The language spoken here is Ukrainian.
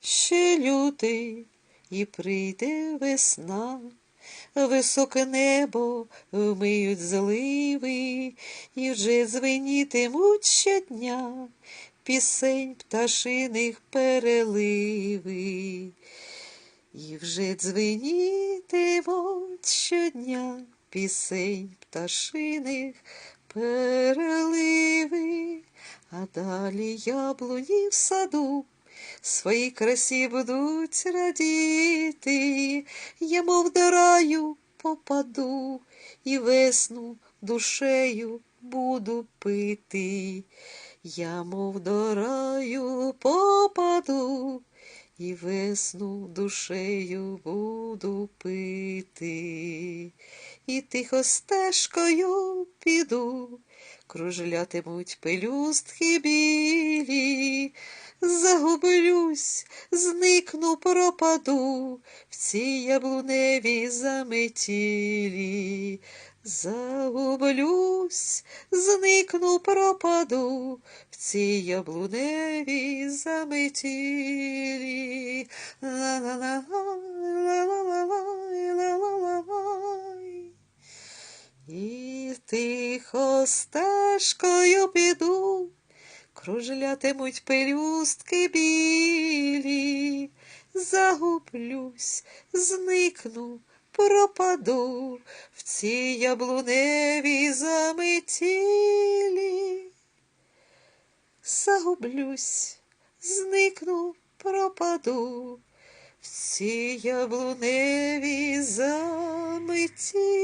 ще лютий, і прийде весна. Високе небо вмиють зливи, і вже дзвенітимуть щодня пісень пташиних переливи. І вже дзвенітимуть щодня пісень пташиних переливи, а далі яблуні в саду своїй красі будуть радіти, я мов до раю попаду і весну душею буду пити. Я мов до раю попаду і весну душею буду пити, і тихо стежкою піду, кружлятимуть пелюстки білі, загублюсь, зникну, пропаду в цій яблуневій заметілі. Загублюсь, зникну, пропаду в цій яблуневій заметілі. І тихо стежкою піду, кружлятимуть пелюстки білі, загублюсь, зникну, пропаду в цій яблуневій заметілі. Загублюсь, зникну, пропаду в цій яблуневій заметілі.